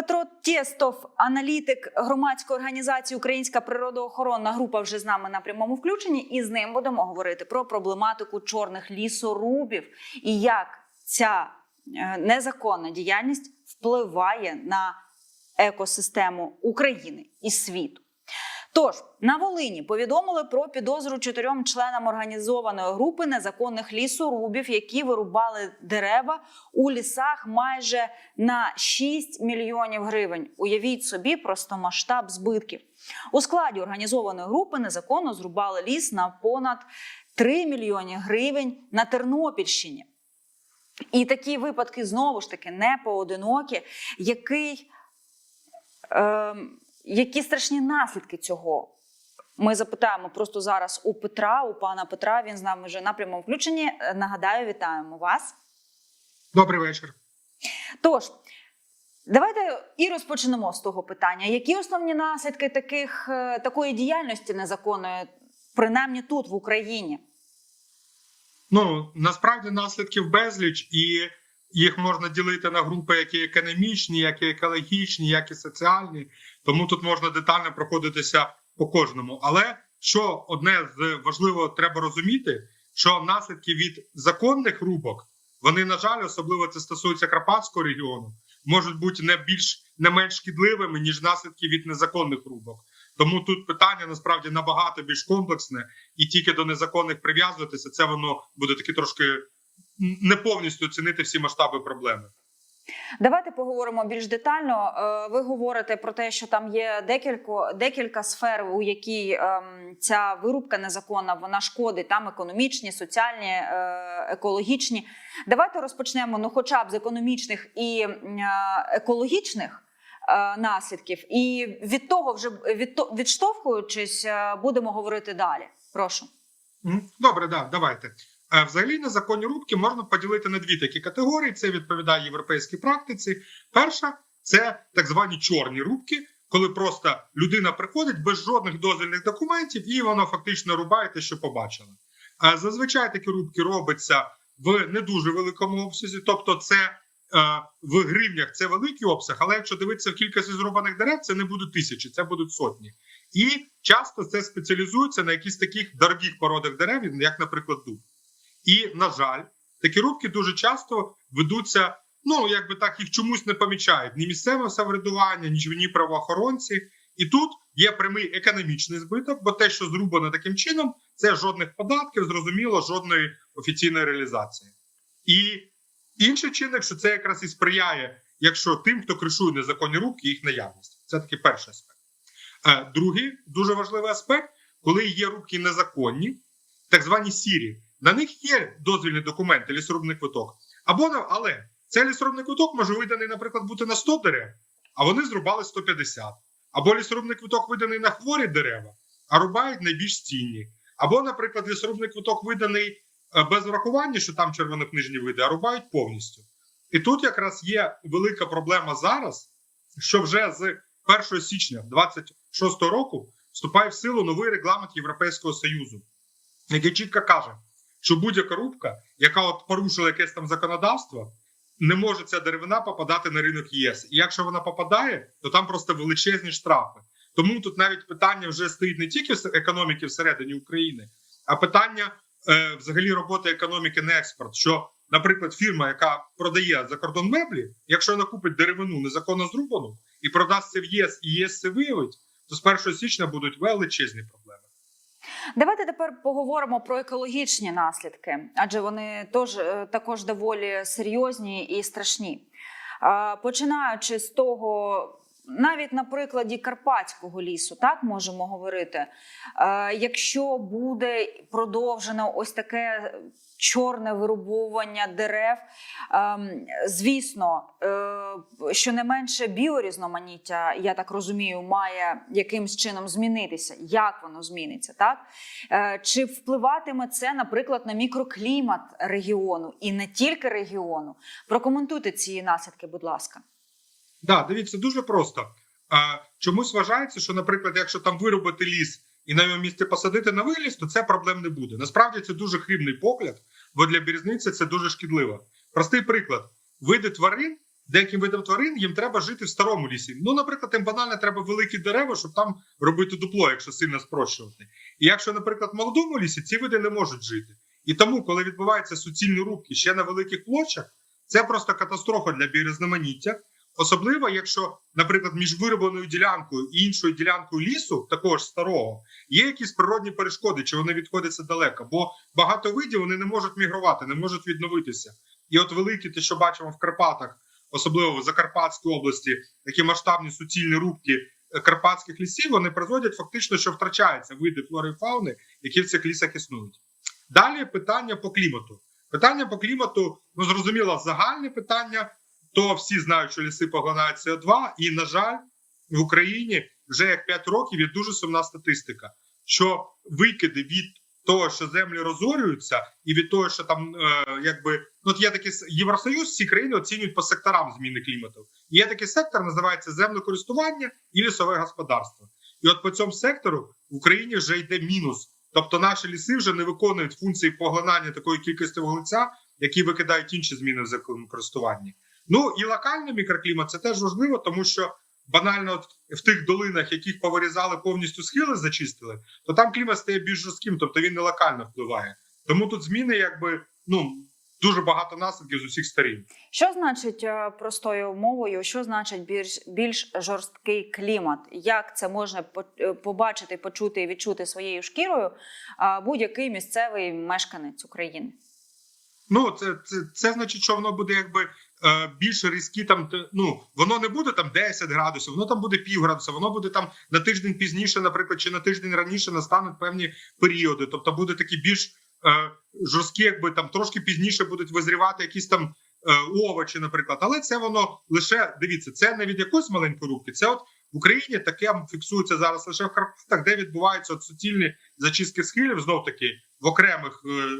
Петро Тєстов, аналітик громадської організації Українська природоохоронна група, вже з нами на прямому включенні, і з ним будемо говорити про проблематику чорних лісорубів і як ця е, незаконна діяльність впливає на екосистему України і світу. Тож на Волині повідомили про підозру чотирьом членам організованої групи незаконних лісорубів, які вирубали дерева у лісах майже на 6 мільйонів гривень. Уявіть собі просто масштаб збитків. У складі організованої групи незаконно зрубали ліс на понад 3 мільйони гривень на Тернопільщині. І такі випадки знову ж таки не поодинокі, який. Ем, які страшні наслідки цього? Ми запитаємо просто зараз у Петра, у пана Петра. Він з нами вже на прямому включенні. Е, Нагадаю, вітаємо вас. Добрий вечір. Тож, давайте і розпочнемо з того питання. Які основні наслідки таких, е, такої діяльності незаконної, принаймні тут, в Україні? Ну насправді наслідків безліч, і їх можна ділити на групи, які економічні, які екологічні, як і соціальні. Тому тут можна детально проходитися по кожному. Але що одне з важливого треба розуміти, що наслідки від законних рубок, вони, на жаль, особливо це стосується Карпатського регіону, можуть бути не більш не менш шкідливими ніж наслідки від незаконних рубок. Тому тут питання насправді набагато більш комплексне, і тільки до незаконних прив'язуватися, це воно буде таки трошки не повністю оцінити всі масштаби проблеми. Давайте поговоримо більш детально. Е, Ви говорите про те, що там є декілька, декілька сфер, у якій ем, ця вирубка незаконна вона шкодить там економічні, соціальні, е, екологічні. Давайте розпочнемо ну, хоча б з економічних і е, екологічних е, наслідків, і від того вже від, відштовхуючись, будемо говорити далі. Прошу. Добре, да, давайте. Е, Взагалі незаконні рубки можна поділити на дві такі категорії. Це відповідає європейській практиці. Перша це так звані чорні рубки, коли просто людина приходить без жодних дозвільних документів, і вона фактично рубає те, що побачила. Е, Зазвичай такі рубки робляться в не дуже великому обсязі, тобто це е, в гривнях це великий обсяг, але якщо дивитися в кількості зрубаних дерев, це не будуть тисячі, це будуть сотні. І часто це спеціалізується на якісь таких дорогих породах дерев, як, наприклад, дуб. І, на жаль, такі рубки дуже часто ведуться, ну якби так їх чомусь не помічають ні місцеве самоврядування, ні, ні правоохоронці. І тут є прямий економічний збиток, бо те, що зрубано таким чином, це жодних податків, зрозуміло, жодної офіційної реалізації. І інший чинник, що це якраз і сприяє, якщо тим, хто кришує незаконні рубки, їх наявність. Це такий перший аспект. Е, Другий дуже важливий аспект, коли є рубки незаконні, так звані сірі. На них є дозвільні документи, лісорубний квиток. Або але цей лісорубний квиток може виданий, наприклад, бути на 100 дерев, а вони зрубали 150. Або лісорубний квиток виданий на хворі дерева, а рубають найбільш цінні. Або, наприклад, лісорубний квиток виданий е, без врахування, що там червонокнижні види, а рубають повністю. І тут якраз є велика проблема зараз, що вже з 1 січня 2026 року вступає в силу новий регламент Європейського Союзу, який чітко каже, що будь-яка рубка, яка от порушила якесь там законодавство, не може ця деревина попадати на ринок ЄС. І якщо вона попадає, то там просто величезні штрафи. Тому тут навіть питання вже стоїть не тільки економіки всередині України, а питання е, взагалі роботи економіки на експорт. Що, наприклад, фірма, яка продає за кордон меблі, якщо вона купить деревину незаконно зрубану і продасть це в ЄС, і ЄС це виявить, то з 1 січня будуть величезні проблеми. Давайте тепер поговоримо про екологічні наслідки, адже вони тож, е, також доволі серйозні і страшні. Починаючи з того, навіть на прикладі Карпатського лісу, так можемо говорити. Е, Якщо буде продовжено ось таке чорне вирубування дерев, ем, звісно, е, що не менше біорізноманіття, я так розумію, має якимсь чином змінитися. Як воно зміниться, так? Е, Чи впливатиме це, наприклад, на мікроклімат регіону і не тільки регіону? Прокоментуйте ці наслідки, будь ласка. Да, дивіться, дуже просто. А, чомусь вважається, що, наприклад, якщо там вирубати ліс і на його місці посадити новий ліс, то це проблем не буде. Насправді це дуже хибний погляд, бо для березниці це дуже шкідливо. Простий приклад: види тварин деяким видам тварин їм треба жити в старому лісі. Ну, наприклад, їм банально треба великі дерева, щоб там робити дупло, якщо сильно спрощувати. І якщо, наприклад, в молодому лісі ці види не можуть жити. І тому, коли відбуваються суцільні рубки ще на великих площах, це просто катастрофа для біорізноманіття. Особливо, якщо, наприклад, між виробленою ділянкою і іншою ділянкою лісу, такого ж старого, є якісь природні перешкоди, чи вони відходяться далеко. Бо багато видів вони не можуть мігрувати, не можуть відновитися. І от великі, те, що бачимо в Карпатах, особливо в Закарпатській області, такі масштабні суцільні рубки е, карпатських лісів, вони призводять фактично, що втрачаються види флори і фауни, які в цих лісах існують. Далі питання по клімату. Питання по клімату, ну зрозуміло, загальне питання. То всі знають, що ліси поглинають СО2, і на жаль, в Україні вже як 5 років є дуже сумна статистика, що викиди від того, що землі розорюються, і від того, що там е, якби ну от є такий с- Євросоюз, всі країни оцінюють по секторам зміни клімату. І є такий сектор, називається землекористування і лісове господарство. І от по цьому сектору в Україні вже йде мінус. Тобто наші ліси вже не виконують функції поглинання такої кількості вуглеця, які викидають інші зміни в землекористуванні. Ну і локальний мікроклімат це теж важливо, тому що банально в тих долинах, яких повирізали повністю схили, зачистили, то там клімат стає більш жорстким, тобто він не локально впливає. Тому тут зміни, якби ну дуже багато наслідків з усіх сторін. Що значить е, простою мовою? Що значить більш більш жорсткий клімат? Як це можна е, побачити, почути і відчути своєю шкірою будь-який місцевий мешканець України? Ну, це, це, це значить, що воно буде якби більш різкі там. Ну воно не буде там 10 градусів, воно там буде пів градуса, воно буде там на тиждень пізніше, наприклад, чи на тиждень раніше настануть певні періоди. Тобто буде такі більш е, жорсткі, якби там трошки пізніше будуть визрівати якісь там е, овочі, наприклад. Але це воно лише дивіться, це не від якоїсь маленької рубки. Це от в Україні таке фіксується зараз лише в Карпатах, де відбуваються от суцільні зачистки схилів, знов таки в окремих. Е,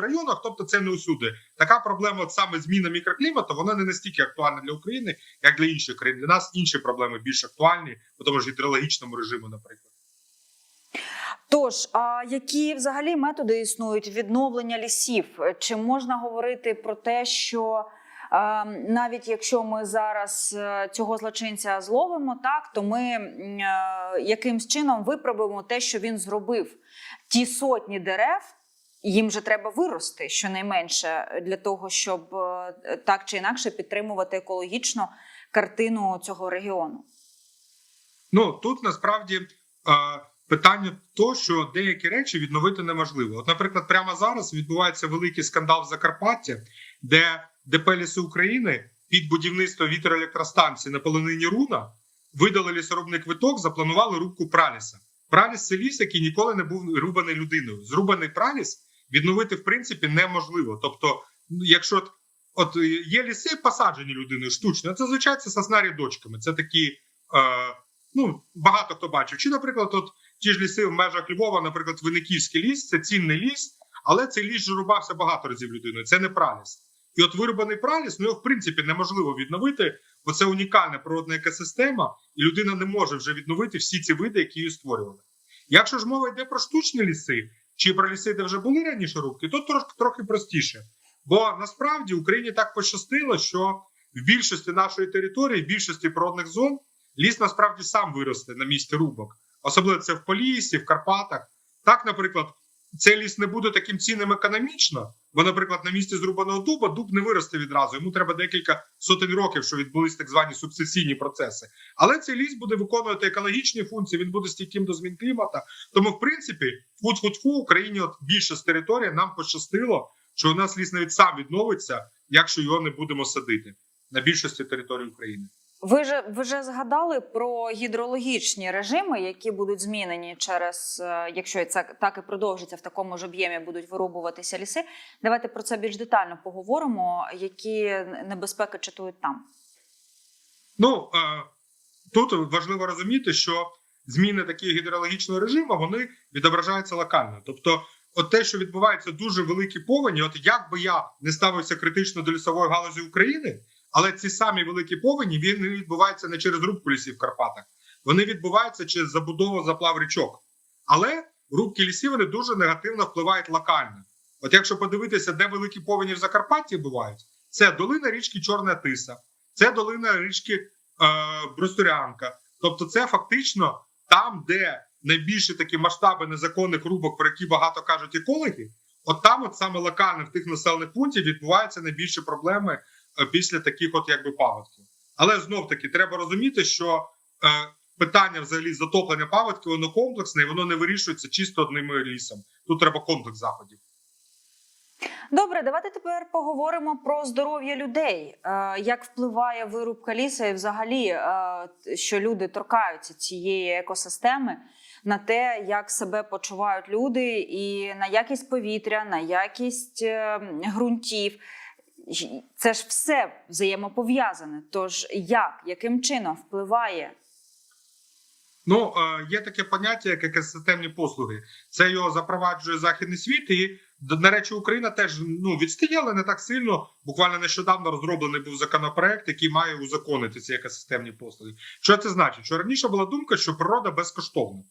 районах, тобто це не усюди. Така проблема, от саме зміна мікроклімату, вона не настільки актуальна для України, як для інших країн. Для нас інші проблеми більш актуальні, по тому ж гідрологічному режиму, наприклад. Тож, а які взагалі методи існують відновлення лісів? Чи можна говорити про те, що е, навіть якщо ми зараз е, цього злочинця зловимо, так то ми м, е, якимсь чином виправимо те, що він зробив? Ті сотні дерев. Їм же треба вирости щонайменше для того, щоб е, так чи інакше підтримувати екологічно картину цього регіону. Ну тут насправді е, питання то, що деякі речі відновити неможливо. От, наприклад, прямо зараз відбувається великий скандал в Закарпатті, де ДП «Ліси України під будівництво вітроелектростанції на полонині Руна видали лісорубний квиток, запланували рубку праліса. Праліс це ліс, який ніколи не був рубаний людиною. Зрубаний праліс відновити в принципі неможливо. Тобто, ну, якщо от, е, є ліси, посаджені людиною штучно, це звичайно це сосна рядочками. Це такі. Е, ну багато хто бачив. Чи, наприклад, от ті ж ліси в межах Львова, наприклад, Виниківський ліс, це цінний ліс, але цей ліс жирубався багато разів людиною. Це не праліс. І от вирубаний праліс, ну його в принципі неможливо відновити, бо це унікальна природна екосистема, і людина не може вже відновити всі ці види, які її створювали. Якщо ж мова йде про штучні ліси, чи про де вже були раніше рубки, то трошки трохи простіше. Бо насправді Україні так пощастило, що в більшості нашої території, в більшості природних зон, ліс насправді сам виросте на місці рубок. Особливо це в Полісі, в Карпатах. Так, наприклад, цей ліс не буде таким цінним економічно, бо, наприклад, на місці зрубаного дуба дуб не виросте відразу. Йому треба декілька сотень років, щоб відбулись так звані сукцесійні процеси. Але цей ліс буде виконувати екологічні функції, він буде стійким до змін клімата. Тому, в принципі, фу-фу-фу, Україні от більше з території нам пощастило, що у нас ліс навіть сам відновиться, якщо його не будемо садити на більшості території України. Ви ж ви вже згадали про гідрологічні режими, які будуть змінені через, е, якщо це так і продовжиться в такому ж об'ємі, будуть вирубуватися ліси. Давайте про це більш детально поговоримо. Які небезпеки чатують там? Ну е, тут важливо розуміти, що зміни такі гідрологічного режиму вони відображаються локально. Тобто, от те, що відбувається дуже великі повені, от як би я не ставився критично до лісової галузі України, але ці самі великі повені вони відбуваються не через рубку лісів в Карпатах, вони відбуваються через забудову заплав річок. Але рубки лісів вони дуже негативно впливають локально. От якщо подивитися, де великі повені в Закарпатті бувають, це долина річки Чорна Тиса, це долина річки е, Брустурянка. Тобто, це фактично там, де найбільші такі масштаби незаконних рубок, про які багато кажуть екологи, от там, от саме локально в тих населених пунктів, відбуваються найбільші проблеми після таких, от якби паводків. Але знов таки треба розуміти, що е, питання взагалі затоплення паводків, воно комплексне, і воно не вирішується чисто одним лісом. Тут треба комплекс заходів. Добре, давайте тепер поговоримо про здоров'я людей. Е, Як впливає вирубка лісу, і взагалі, е, що люди торкаються цієї екосистеми на те, як себе почувають люди, і на якість повітря, на якість е, ґрунтів. Це ж все взаємопов'язане. Тож як, яким чином впливає Ну, е, є таке поняття, як екосистемні послуги. Це його запроваджує західний світ, і на речі, Україна теж ну відстає, але не так сильно. Буквально нещодавно розроблений був законопроект, який має узаконити ці екосистемні послуги. Що це значить? Що раніше була думка, що природа безкоштовна,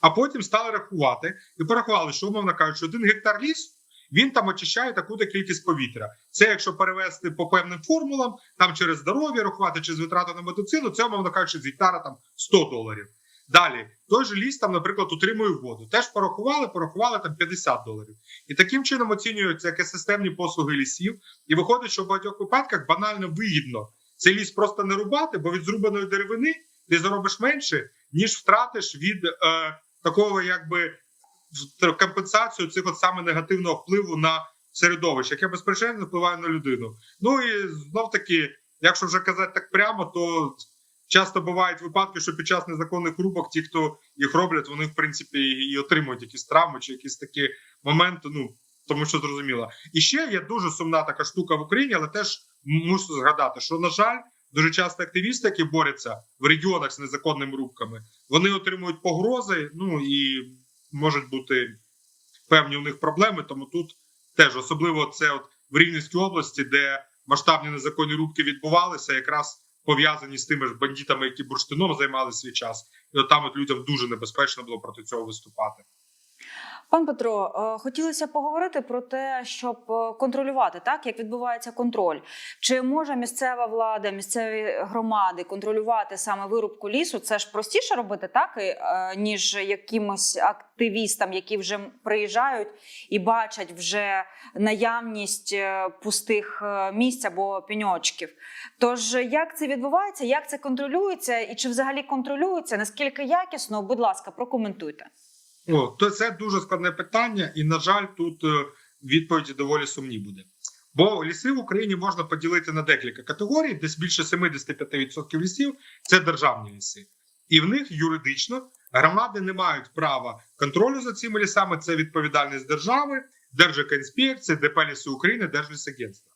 а потім стали рахувати і порахували, що умовно кажучи, один гектар лісу він там очищає таку-то кількість повітря. Це якщо перевести по певним формулам, там через здоров'я рахувати чи з витрату на медицину, це умовно кажучи, з гектара там 100 доларів. Далі той же ліс там, наприклад, утримує воду. Теж порахували, порахували там 50 доларів. І таким чином оцінюються екосистемні послуги лісів. І виходить, що в багатьох випадках банально вигідно цей ліс просто не рубати, бо від зрубаної деревини ти заробиш менше, ніж втратиш від е, такого, якби компенсацію цих от саме негативного впливу на середовище, яке безпосередньо впливає на людину. Ну і знов таки, якщо вже казати так прямо, то часто бувають випадки, що під час незаконних рубок ті, хто їх роблять, вони в принципі і отримують якісь травми чи якісь такі моменти. Ну тому що зрозуміло. І ще є дуже сумна така штука в Україні, але теж мушу згадати, що на жаль. Дуже часто активісти, які борються в регіонах з незаконними рубками, вони отримують погрози. Ну і можуть бути певні у них проблеми. Тому тут теж особливо це от в Рівненській області, де масштабні незаконні рубки відбувалися, якраз пов'язані з тими ж бандитами, які бурштином займали свій час, і от там от людям дуже небезпечно було проти цього виступати. Пан Петро, е, хотілося поговорити про те, щоб е, контролювати так, як відбувається контроль. Чи може місцева влада, місцеві громади контролювати саме вирубку лісу? Це ж простіше робити, так е, ніж якимось активістам, які вже приїжджають і бачать вже наявність пустих місць або пеньочків. Тож як це відбувається, як це контролюється, і чи взагалі контролюється? Наскільки якісно? Будь ласка, прокоментуйте. О, то це дуже складне питання, і на жаль, тут е, відповіді доволі сумні буде. Бо ліси в Україні можна поділити на декілька категорій, десь більше 75% лісів це державні ліси, і в них юридично громади не мають права контролю за цими лісами. Це відповідальність держави, Держекоінспекції, ДП «Ліси України, Держлісагентства.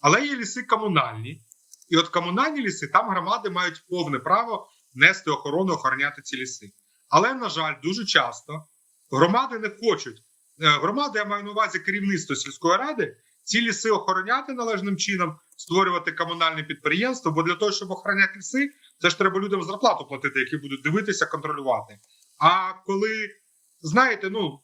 Але є ліси комунальні, і от комунальні ліси там громади мають повне право нести охорону, охороняти ці ліси. Але на жаль, дуже часто громади не хочуть. Е, Громади, я маю на увазі керівництво сільської ради, ці ліси охороняти належним чином, створювати комунальне підприємство. Бо для того, щоб охороняти ліси, це ж треба людям зарплату платити, які будуть дивитися, контролювати. А коли знаєте, ну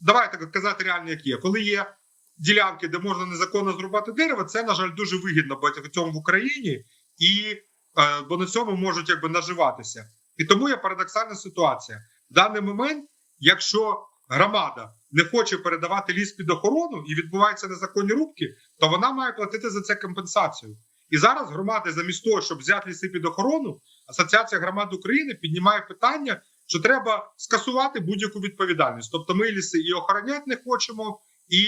давайте казати реально, як є, коли є ділянки, де можна незаконно зрубати дерево, це на жаль дуже вигідно багатьом в Україні, і е, бо на цьому можуть якби наживатися. І тому є парадоксальна ситуація. В даний момент, якщо громада не хоче передавати ліс під охорону і відбуваються незаконні рубки, то вона має платити за це компенсацію. І зараз громади, замість того, щоб взяти ліси під охорону, Асоціація громад України піднімає питання, що треба скасувати будь-яку відповідальність. Тобто, ми ліси і охороняти не хочемо, і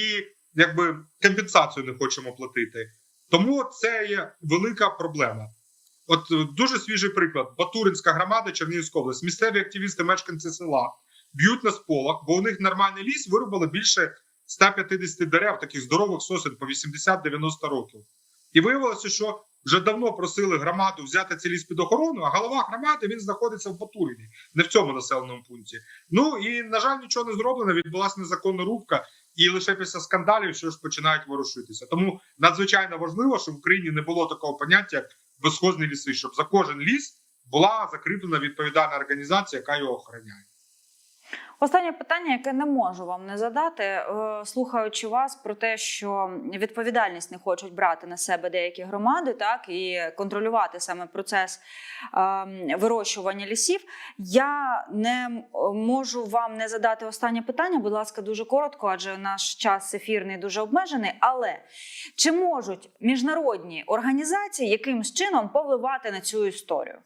якби компенсацію не хочемо платити. Тому це є велика проблема. От е, дуже свіжий приклад: Батуринська громада, Чернігівська область. Місцеві активісти, мешканці села б'ють на сполох, бо у них нормальний ліс вирубали більше 150 дерев, таких здорових сосен по 80-90 років. І виявилося, що вже давно просили громаду взяти цей ліс під охорону, а голова громади він знаходиться в Батурині, не в цьому населеному пункті. Ну і на жаль, нічого не зроблено. Відбулася незаконна рубка, і лише після скандалів що ж починають ворушитися. Тому надзвичайно важливо, щоб в Україні не було такого поняття, як безхозні ліси, щоб за кожен ліс була закріплена відповідальна організація, яка його охороняє. Останнє питання, яке не можу вам не задати, е, слухаючи вас про те, що відповідальність не хочуть брати на себе деякі громади, так і контролювати саме процес е, вирощування лісів. Я не можу вам не задати останнє питання. Будь ласка, дуже коротко, адже наш час ефірний дуже обмежений. Але чи можуть міжнародні організації якимсь чином повливати на цю історію?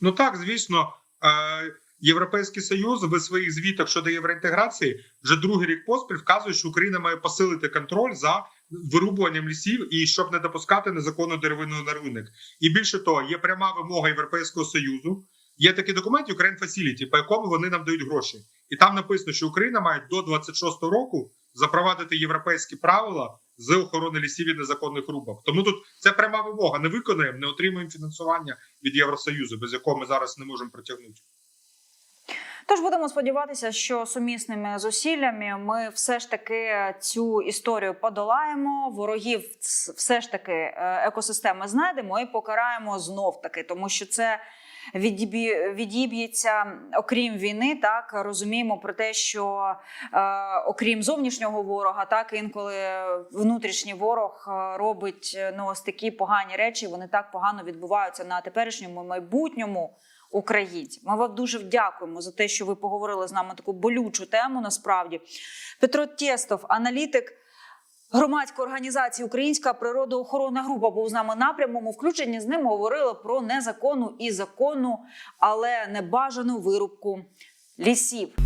Ну так, звісно, е, Європейський Союз в своїх звітах щодо євроінтеграції вже другий рік поспіль вказує, що Україна має посилити контроль за вирубуванням лісів і щоб не допускати незаконну деревину на ринок. І більше того, є пряма вимога Європейського союзу. Є такий документ Ukraine Facility, по якому вони нам дають гроші, і там написано, що Україна має до 26-го року запровадити європейські правила з охорони лісів від незаконних рубок. Тому тут це пряма вимога. Не виконуємо, не отримуємо фінансування від Євросоюзу, без якого ми зараз не можемо протягнути. Тож будемо сподіватися, що сумісними зусиллями ми все ж таки цю історію подолаємо. Ворогів все ж таки е, екосистеми знайдемо і покараємо знов таки, тому що це. Відіб'є- відіб'ється окрім війни, так розуміємо про те, що е, окрім зовнішнього ворога, так інколи внутрішній ворог е, робить е, ну ось такі погані речі. Вони так погано відбуваються на теперішньому майбутньому українців. Ми вам дуже дякуємо за те, що ви поговорили з нами таку болючу тему. Насправді, Петро Тєстов, аналітик. Громадської організації Українська природоохоронна група був з нами на прямому включенні. З ним говорили про незаконну і законну, але небажану вирубку лісів.